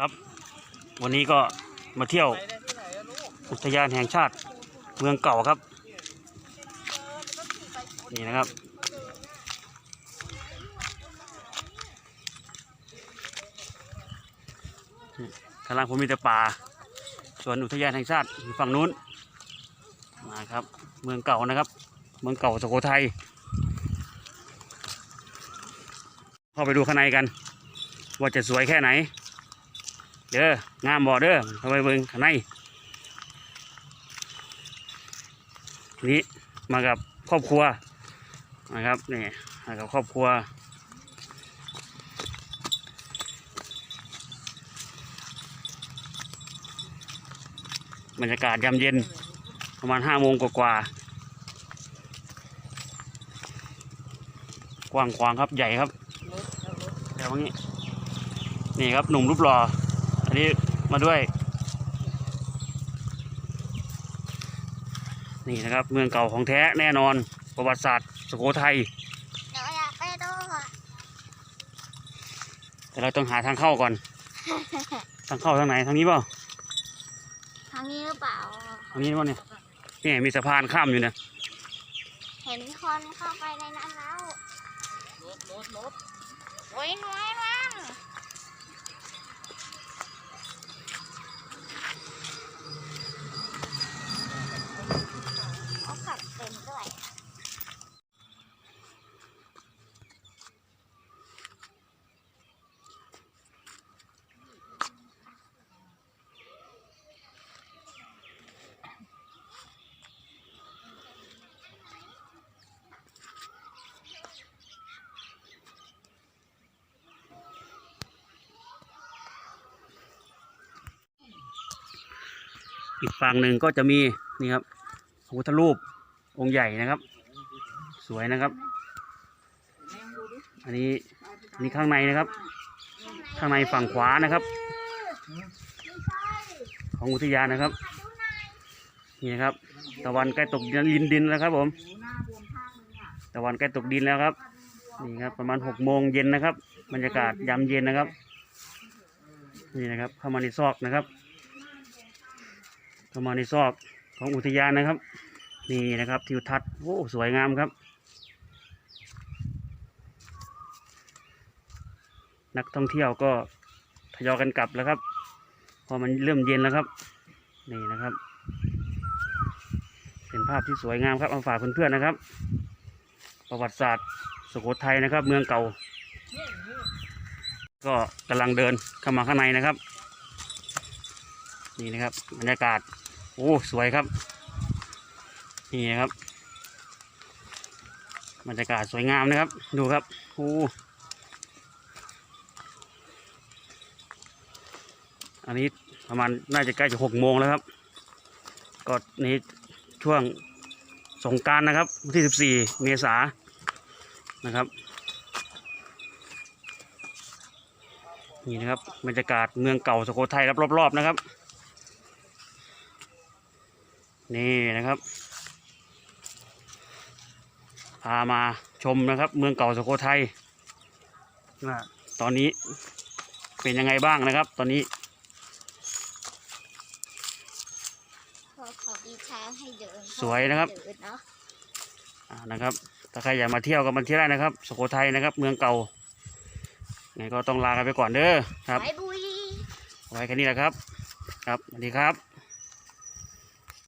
ครับ วันนี้ก็มาเที่ยวอุทยานแห่งชาติเมืองเก่าครับ นี่นะครับ ข้างล่างผมมีแต่ป่า ส่วนอุทยานแห่งชาติอยู่ฝั่งนู้น มาครับ เมืองเก่านะครับ เมืองเก่าสุโขทัย เข้าไปดูข้างในกัน ว่าจะสวยแค่ไหน เด้องามบ่เด้อเข้าไปเบิ่งข้างในนี้มากับครอบครัวนะครับนี่มากับครอบครัวบรรยากาศยามเย็นประมาณห้าโมงกว่า กว้างขวางครับใหญ่ครับเดี๋ยวนี้นี่ครับหนุ่มรูปหล่อ นนี้มาด้วย นี่นะครับ เมืองเก่าของแท้แน่นอน ประวัติศาสตร์สุโขทัยหนูอยากไปดูอะแต่เราต้องหาทางเข้าก่อน ทางเข้าทางไหนทางนี้เปล่าทางนี้หรือเปล่าทางนี้เปล่าเนี่ยนี่มีสะพานข้ามอยู่นะเห็นคนเข้าไปในนั้นแล้วรถรถรถโอ้ยน้อยมั้งเขาขับเป็นด้วย อีกฝั่งหนึ่งก็จะมีนี่ครับพระพุทธรูปองค์ใหญ่นะครับ สวยนะครับ อันนี้อันนี้ข้างในนะครับ ข้างในฝั่งขวานะครับ ของอุทยานนะครับนี่นะครับตะวันใกล้ตกดินลินดินแล้วครับผมตะวันใกล้ตกดินแล้วครับนี่ครับประมาณหกโมงเย็นนะครับ บรรยากาศยามเย็นนะครับ นี่นะครับเข้ามาในซอกนะครับ เข้ามาในซอกของอุทยานนะครับ นี่นะครับทิวทัศน์โอ้สวยงามครับ นักท่องเที่ยวก็ทยอยกันกลับแล้วครับ พอมันเริ่มเย็นแล้วครับ นี่นะครับ เป็นภาพที่สวยงามครับเอาฝากเพื่อนๆนะครับ ประวัติศาสตร์สุโขทัยนะครับ เมืองเก่า ก็กำลังเดินเข้ามาข้างในนะครับ นี่นะครับบรรยากาศ โอ้สวยครับนี่นะครับบรรยากาศสวยงามนะครับ ดูครับโอ้อันนี้ประมาณน่าจะใกล้จะหกโมงแล้วครับ ก็นี้ช่วงสงการนะครับวันที่สิบสี่เมษานะครับนี่นะครับบรรยากาศเมืองเก่าสุโขทัยรอบๆนะครับ นี่นะครับ พามาชมนะครับ เมืองเก่าสุโขทัยว่าตอนนี้เป็นยังไงบ้างนะครับ ตอนนี้พอเขามีทางให้เดินสวยนะครับเดินเนาะอ่านะครับ ถ้าใครอยากมาเที่ยวก็มาเที่ยวได้นะครับสุโขทัยนะครับ เมืองเก่าไงก็ต้องลากันไปก่อนเด้อครับไปบุยไว้แค่นี้แหละครับ ครับสวัสดีครับ